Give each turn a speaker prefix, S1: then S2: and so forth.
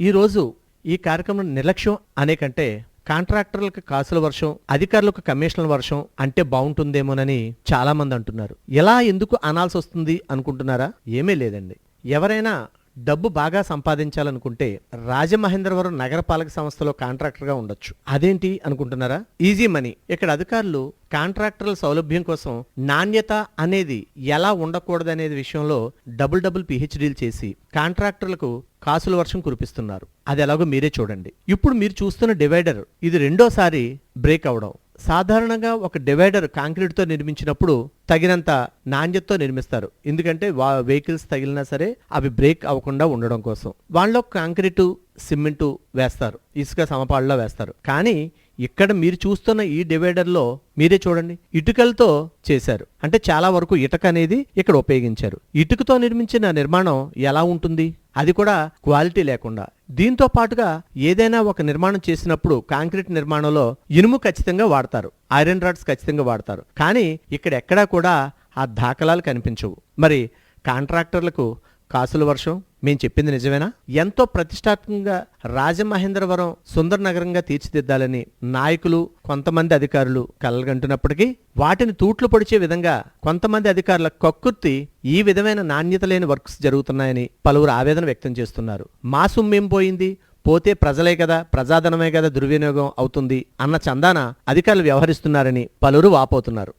S1: ఈరోజు ఈ కార్యక్రమం నిర్లక్ష్యం అనే కంటే కాంట్రాక్టర్లకు కాసుల వర్షం అధికారులకు కమిషన్ల వర్షం అంటే బాగుంటుందేమోనని చాలామంది అంటున్నారు. ఎలా ఎందుకు అనాల్సి వస్తుంది అనుకుంటున్నారా? ఏమీ లేదండి. ఎవరైనా డబ్బు బాగా సంపాదించాలనుకుంటే రాజమహేంద్రవరం నగరపాలక సంస్థలో కాంట్రాక్టర్గా ఉండొచ్చు. అదేంటి అనుకుంటున్నారా? Easy money. ఇక్కడ అధికారులు కాంట్రాక్టర్ల సౌలభ్యం కోసం నాణ్యత అనేది ఎలా ఉండకూడదనేది విషయంలో డబుల్ డబుల్ పిహెచ్డీలు చేసి కాంట్రాక్టర్లకు కాసుల వర్షం కురిపిస్తున్నారు. అది ఎలాగో మీరే చూడండి. ఇప్పుడు మీరు చూస్తున్న డివైడర్ ఇది రెండోసారి బ్రేక్ అవడం. సాధారణంగా ఒక డివైడర్ కాంక్రీట్తో నిర్మించినప్పుడు తగినంత నాణ్యతతో నిర్మిస్తారు. ఎందుకంటే వా వెహికల్స్ తగిలినా సరే అవి బ్రేక్ అవ్వకుండా ఉండడం కోసం. వాళ్ళలో కాంక్రీటు సిమెంటు వేస్తారు. ఇసుక సమపాళ్ళలో వేస్తారు. కానీ ఇక్కడ మీరు చూస్తున్న ఈ డివైడర్లో మీరే చూడండి. ఇటుకలతో చేశారు. అంటే చాలా వరకు ఇటుక అనేది ఇక్కడ ఉపయోగించారు. ఇటుకతో నిర్మించిన నిర్మాణం ఎలా ఉంటుంది? అది కూడా క్వాలిటీ లేకుండా. దీంతో పాటుగా ఏదైనా ఒక నిర్మాణం చేసినప్పుడు కాంక్రీట్ నిర్మాణంలో ఇనుము ఖచ్చితంగా వాడతారు ఐరన్ రాడ్స్ ఖచ్చితంగా వాడతారు. కానీ ఇక్కడ ఎక్కడా కూడా ఆ దాఖలాలు కనిపించవు. మరి కాంట్రాక్టర్లకు కాసుల వర్షం మేము చెప్పింది నిజమేనా? ఎంతో ప్రతిష్టాత్మకంగా రాజమహేంద్రవరం సుందర నగరంగా తీర్చిదిద్దాలని నాయకులు కొంతమంది అధికారులు కలగంటున్నప్పటికీ వాటిని తూట్లు పొడిచే విధంగా కొంతమంది అధికారుల కక్కుర్తి ఈ విధమైన నాణ్యత లేని వర్క్స్ జరుగుతున్నాయని పలువురు ఆవేదన వ్యక్తం చేస్తున్నారు. మా సొమ్మేం పోయింది? పోతే ప్రజలే కదా ప్రజాధనమే కదా దుర్వినియోగం అవుతుంది అన్న చందాన అధికారులు వ్యవహరిస్తున్నారని పలువురు వాపోతున్నారు.